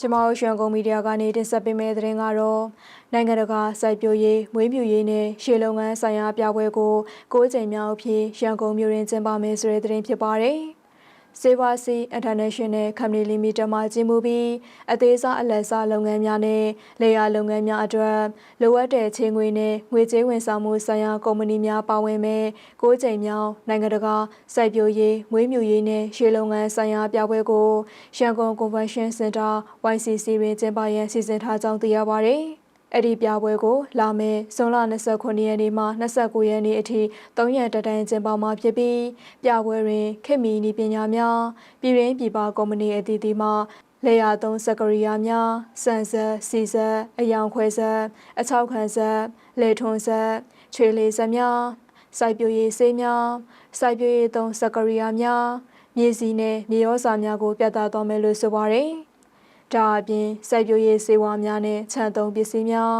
ကျမတို့ရွှေကုန်းမီဒီယာကနေတင်ဆက်ပေးမယ့်သတင်းကတော့နိုင်ငံတကာစိုက်ပျိုးရေးမွေးမြူရေးနဲ့ရှေလုပ်ငန်းဆိုင်ရာပြပွဲကို၉ချိန်မြောက်အဖြစ်ရန်ကုန်မြို့တွင်ကျင်းပမယ်ဆိုတဲ့သတင်းဖြစ်ပါတယ်။ Sevasi International Company Limited မှကြီးမှုပြီးအသေးစားအလတ်စားလုပ်ငန်းများနဲ့လေယာလုပ်ငန်းများအတွက်လိုအပ်တဲ့ချင်းငွေနဲ့ငွေကြေးဝန်ဆောင်မှုဆိုင်ရာကုမ္ပဏီများပါဝင်မဲ့၉ချိန်မြောက်နိုင်ငံတကာစိုက်ပျိုးရေးမွေးမြူရေးနဲ့ရှေလုပ်ငန်းဆိုင်ရာပြပွဲကိုရန်ကုန် Convention Center YCC တွင်ကျင်းပရန်စီစဉ်ထားကြောင်းသိရပါဗျ။ အဲ့ဒီပြပွဲကို လာမယ့်ဇွန်လ29ရက်နေ့မှ29ရက်နေ့အထိ၃ရက်တတိုင်ကျင်းပမှာဖြစ်ပြီးပြပွဲတွင်ခေတ်မီနည်းပညာများပြည်ရင်းပြည်ပကုမ္ပဏီအသီးသီးမှလေယာသုံးစကရိယာများစံဆက်စီဆက်အယောင်ခွဲဆက်အချောက်ခံဆက်လေထွန်းဆက်ခြေလေးဆက်များစိုက်ပျိုးရေးဆေးများစိုက်ပျိုးရေးသုံးစကရိယာများမြေစီနဲ့မြေရောစာများကိုပြသသွားမယ်လို့ဆိုပါတယ်။ ဒါအပြင်စိုက်ပျိုးရေးစေဝါများနဲ့ခြံသုံးပစ္စည်းများ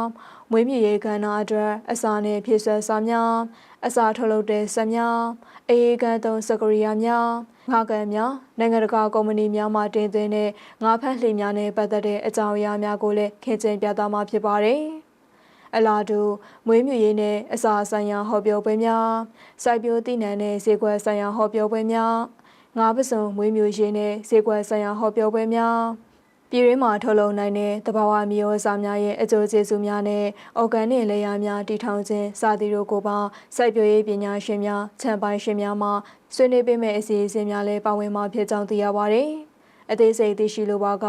မွေးမြူရေးကဏ္ဍအတွက်အစာနဲ့ဖြည့်ဆွတ်စာများအစာထုတ်လုပ်တဲ့စက်များအေးကန်းသုံးစကရိယာများငါးကန်များနိုင်ငံတကာကုမ္ပဏီများမှတင်သွင်းတဲ့ငါးဖက်လှေများနဲ့ပတ်သက်တဲ့အကြောင်းအရာများကိုလည်းခင်းကျင်းပြသမှာဖြစ်ပါတယ်။အလားတူမွေးမြူရေးနဲ့အစာဆိုင်ရာဟောပြောပွဲများစိုက်ပျိုးတည်နှံတဲ့ဈေးကွက်ဆိုင်ရာဟောပြောပွဲများငါးပစုံမွေးမြူရေးနဲ့ဈေးကွက်ဆိုင်ရာဟောပြောပွဲများ ပြည်ရင်းမှာထုတ်လုပ်နိုင်တဲ့တဘာဝမျိုးအစားများရဲ့အကျိုးကျေးဇူးများနဲ့အော်ဂန်နစ်လေယာများတည်ထောင်ခြင်းစသည်တို့ကိုပါစိုက်ပျိုးရေးပညာရှင်များခြံပိုင်ရှင်များမှဆွေးနွေးပေးမယ့်အစီအစဉ်များလည်းပါဝင်မှာဖြစ်ကြောင်းသိရပါဗျ။အသေးစိတ်သိရှိလိုပါက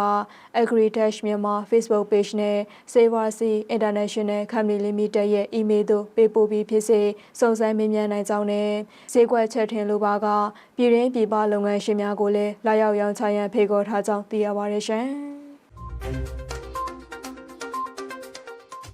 Agritech မြန်မာ Facebook Page နဲ့ Saversi International Company Limited ရဲ့ email သို့ပေးပို့ပြီးဖြစ်စေစုံစမ်းမေးမြန်းနိုင်ကြောင်းနဲ့ဈေးကွက်ချက်ထင်လိုပါကပြည်ရင်းပြည်ပလုပ်ငန်းရှင်များကိုလည်းလာရောက်ရောင်းချရန်ဖိတ်ခေါ်ထားကြောင်းသိရပါတယ်ရှင်။ Thank you.